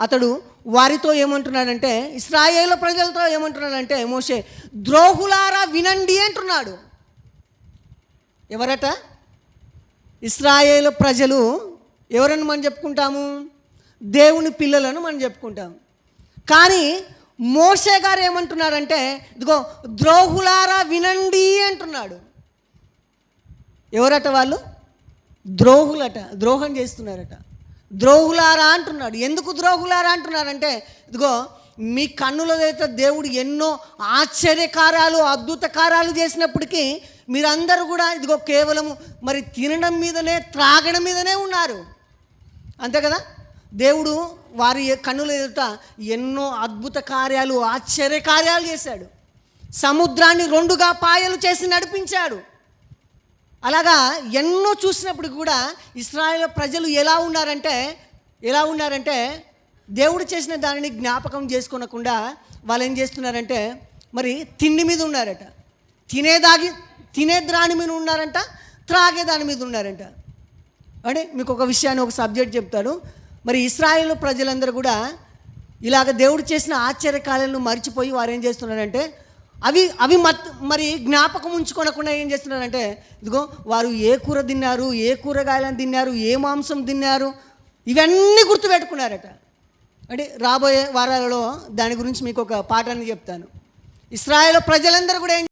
అతడు వారితో ఏమంటున్నాడంటే ఇస్రాయేల్ ప్రజలతో ఏమంటున్నాడంటే మోషే ద్రోహులారా వినండి అంటున్నాడు. ఎవరట? ఇస్రాయేల్ ప్రజలు ఎవరని మనం చెప్పుకుంటాము? దేవుని పిల్లలను మనం చెప్పుకుంటాం కానీ మోషే గారు ఏమంటున్నారంటే ఇదిగో ద్రోహులారా వినండి అంటున్నాడు. ఎవరట వాళ్ళు? ద్రోహులట ద్రోహం చేస్తున్నారట. ద్రోహులారా అంటున్నాడు. ఎందుకు ద్రోహులారా అంటున్నారంటే ఇదిగో మీ కన్నుల దగ్గర దేవుడు ఎన్నో ఆశ్చర్యకారాలు అద్భుత కార్యాలు చేసినప్పటికీ మీరందరూ కూడా ఇదిగో కేవలము మరి తినడం మీదనే త్రాగడం మీదనే ఉన్నారు. అంతే కదా? దేవుడు వారి కన్నుల ఎదుట ఎన్నో అద్భుత కార్యాలు ఆశ్చర్య కార్యాలు చేశాడు. సముద్రాన్ని రెండుగా పాయలు చేసి నడిపించాడు. అలాగా ఎన్నో చూసినప్పుడు కూడా ఇస్రాయేల్ ప్రజలు ఎలా ఉన్నారంటే ఎలా ఉన్నారంటే దేవుడు చేసిన దానిని జ్ఞాపకం చేసుకోనకుండా వాళ్ళు ఏం చేస్తున్నారంటే మరి తిండి మీద ఉన్నారట. తినేదాగి తినే దాని మీద ఉన్నారంట త్రాగే దాని మీద ఉన్నారంట. అంటే మీకు ఒక విషయాన్ని ఒక సబ్జెక్ట్ చెప్తాను. మరి ఇస్రాయేల్ ప్రజలందరూ కూడా ఇలాగ దేవుడు చేసిన ఆశ్చర్యకాలను మర్చిపోయి వారు ఏం చేస్తున్నారంటే అవి అవి మత్ మరి జ్ఞాపకం ఉంచుకోనకుండా ఏం చేస్తున్నారంటే ఇదిగో వారు ఏ కూర తిన్నారు ఏ కూరగాయలను తిన్నారు ఏ మాంసం తిన్నారు ఇవన్నీ గుర్తుపెట్టుకున్నారట. అంటే రాబోయే వారాలలో దాని గురించి మీకు ఒక పాఠాన్ని చెప్తాను. ఇస్రాయేల్ ప్రజలందరూ కూడా ఏం